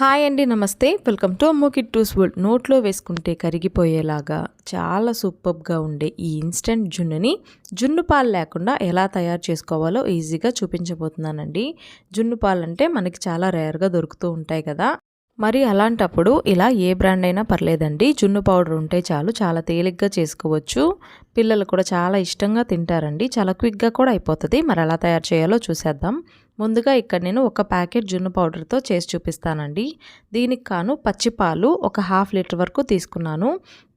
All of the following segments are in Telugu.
హాయ్ అండి నమస్తే. వెల్కమ్ టు అమ్మోకి టూస్ వరల్డ్. నోట్లో వేసుకుంటే కరిగిపోయేలాగా చాలా సూపర్గా ఉండే ఈ ఇన్స్టెంట్ జున్నుని జున్ను పాలు లేకుండా ఎలా తయారు చేసుకోవాలో ఈజీగా చూపించబోతున్నానండి. జున్ను పాలు అంటే మనకి చాలా రేర్గా దొరుకుతూ ఉంటాయి కదా. మరి అలాంటప్పుడు ఇలా ఏ బ్రాండ్ అయినా పర్లేదండి. జున్ను పౌడర్ ఉంటే చాలు చాలా తేలిగ్గా చేసుకోవచ్చు. పిల్లలు కూడా చాలా ఇష్టంగా తింటారండి. చాలా క్విక్గా కూడా అయిపోతుంది. మరి ఎలా తయారు చేయాలో చూసేద్దాం. ముందుగా ఇక్కడ నేను ఒక ప్యాకెట్ జున్ను పౌడర్తో చేసి చూపిస్తానండి. దీనికి కాను పచ్చిపాలు ఒక హాఫ్ లీటర్ వరకు తీసుకున్నాను.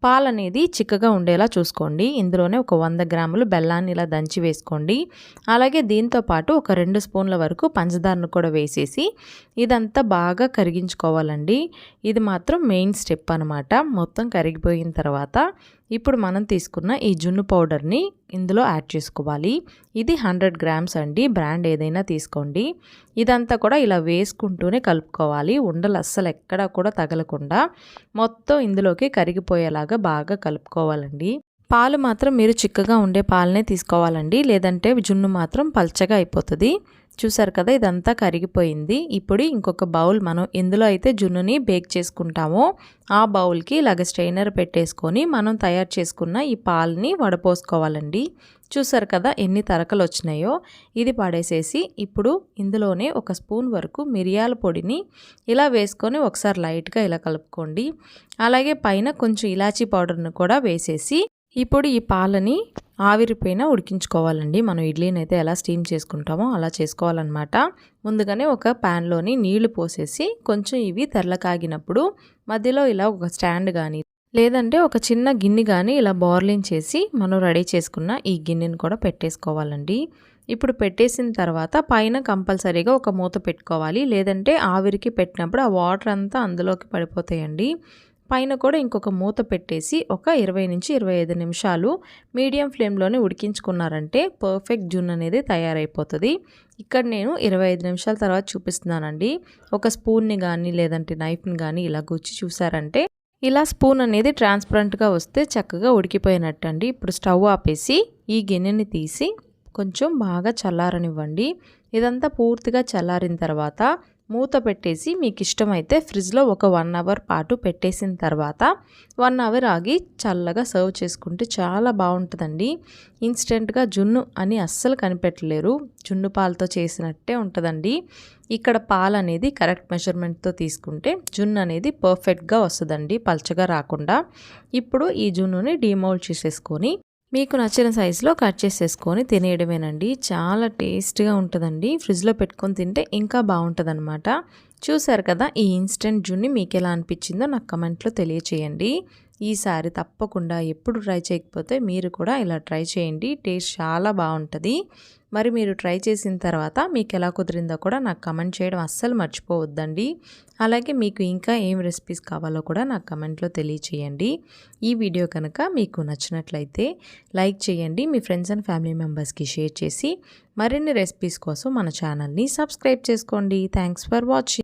పాలు అనేది చిక్కగా ఉండేలా చూసుకోండి. ఇందులోనే ఒక వంద గ్రాములు బెల్లాన్ని ఇలా దంచి వేసుకోండి. అలాగే దీంతో పాటు ఒక రెండు స్పూన్ల వరకు పంచదారను కూడా వేసేసి ఇదంతా బాగా కరిగించుకోవాలండి. ఇది మాత్రం మెయిన్ స్టెప్ అనమాట మొత్తం కరిగిపోయిన తర్వాత ఇప్పుడు మనం తీసుకున్న ఈ జున్ను పౌడర్ని ఇందులో యాడ్ చేసుకోవాలి. ఇది హండ్రెడ్ గ్రామ్స్ అండి. బ్రాండ్ ఏదైనా తీసుకోండి. ఇదంతా కూడా ఇలా వేసుకుంటూనే కలుపుకోవాలి. ఉండలు అస్సలు ఎక్కడా కూడా తగలకుండా మొత్తం ఇందులోకి కరిగిపోయేలాగా బాగా కలుపుకోవాలండి. పాలు మాత్రం మీరు చిక్కగా ఉండే పాలనే తీసుకోవాలండి. లేదంటే జున్ను మాత్రం పల్చగా అయిపోతుంది. చూసారు కదా ఇదంతా కరిగిపోయింది. ఇప్పుడు ఇంకొక బౌల్ మనం ఎందులో అయితే జున్నుని బేక్ చేసుకుంటామో. ఆ బౌల్కి ఇలాగ స్ట్రైనర్ పెట్టేసుకొని మనం తయారు చేసుకున్న ఈ పాలని వడపోసుకోవాలండి. చూసారు కదా ఎన్ని తరకలు వచ్చినాయో. ఇది పడేసేసి ఇప్పుడు ఇందులోనే ఒక స్పూన్ వరకు మిరియాల పొడిని ఇలా వేసుకొని ఒకసారి లైట్గా ఇలా కలుపుకోండి. అలాగే పైన కొంచెం ఇలాచీ పౌడర్ను కూడా వేసేసి ఇప్పుడు ఈ పాలని ఆవిరిపైన ఉడికించుకోవాలండి. మనం ఇడ్లీని అయితే ఎలా స్టీమ్ చేసుకుంటామో అలా చేసుకోవాలన్నమాట. ముందుగానే ఒక ప్యాన్లోని నీళ్ళు పోసేసి కొంచెం ఇవి తెరలకాగినప్పుడు మధ్యలో ఇలా ఒక స్టాండ్ కానీ లేదంటే ఒక చిన్న గిన్నె కానీ ఇలా బార్లింగ్ చేసి మనం రెడీ చేసుకున్న ఈ గిన్నెని కూడా పెట్టేసుకోవాలండి. ఇప్పుడు పెట్టేసిన తర్వాత పైన కంపల్సరీగా ఒక మూత పెట్టుకోవాలి. లేదంటే ఆవిరికి పెట్టినప్పుడు ఆ వాటర్ అంతా అందులోకి పడిపోతాయండి. పైన కూడా ఇంకొక మూత పెట్టేసి ఒక ఇరవై నుంచి ఇరవై ఐదు నిమిషాలు మీడియం ఫ్లేమ్లోనే ఉడికించుకున్నారంటే పర్ఫెక్ట్ జున్ అనేది తయారైపోతుంది. ఇక్కడ నేను ఇరవై ఐదు నిమిషాల తర్వాత చూపిస్తున్నానండి. ఒక స్పూన్ని కానీ లేదంటే నైఫ్ని కానీ ఇలా గుచ్చి చూసారంటే ఇలా స్పూన్ అనేది ట్రాన్స్పరెంట్గా వస్తే చక్కగా ఉడికిపోయినట్టు అండి ఇప్పుడు స్టవ్ ఆపేసి ఈ గిన్నెని తీసి కొంచెం బాగా చల్లారనివ్వండి. ఇదంతా పూర్తిగా చల్లారిన తర్వాత మూత పెట్టేసి మీకు ఇష్టమైతే ఫ్రిడ్జ్లో ఒక వన్ అవర్ పాటు పెట్టేసిన తర్వాత వన్ అవర్ ఆగి చల్లగా సర్వ్ చేసుకుంటే చాలా బాగుంటుందండి. ఇన్స్టెంట్గా జున్ను అని అస్సలు కనిపెట్టలేరు. జున్ను పాలతో చేసినట్టే ఉంటుందండి. ఇక్కడ పాలు అనేది కరెక్ట్ మెజర్మెంట్తో తీసుకుంటే జున్ను అనేది పర్ఫెక్ట్గా వస్తుందండి పల్చగా రాకుండా. ఇప్పుడు ఈ జున్నుని డిమౌల్డ్ చేసేసుకొని మీకు నచ్చిన సైజులో కట్ చేసేసుకొని తినేయడమేనండి. చాలా టేస్ట్గా ఉంటుందండి. ఫ్రిడ్జ్లో పెట్టుకొని తింటే ఇంకా బాగుంటుంది అనమాట చూసారు కదా ఈ ఇన్స్టెంట్ జున్ని మీకు ఎలా అనిపించిందో నాకు కమెంట్లో తెలియచేయండి. ఈసారి తప్పకుండా ఎప్పుడు ట్రై చేయకపోతే మీరు కూడా ఇలా ట్రై చేయండి. టేస్ట్ చాలా బాగుంటుంది. మరి మీరు ట్రై చేసిన తర్వాత మీకు ఎలా కుదిరిందో కూడా నాకు కమెంట్ చేయడం అస్సలు మర్చిపోవద్దండి. అలాగే మీకు ఇంకా ఏం రెసిపీస్ కావాలో కూడా నాకు కమెంట్లో తెలియచేయండి. ఈ వీడియో కనుక మీకు నచ్చినట్లయితే లైక్ చేయండి మీ ఫ్రెండ్స్ అండ్ ఫ్యామిలీ మెంబర్స్కి షేర్ చేసి మరిన్ని రెసిపీస్ కోసం మన ఛానల్ని సబ్స్క్రైబ్ చేసుకోండి. Thanks for watching.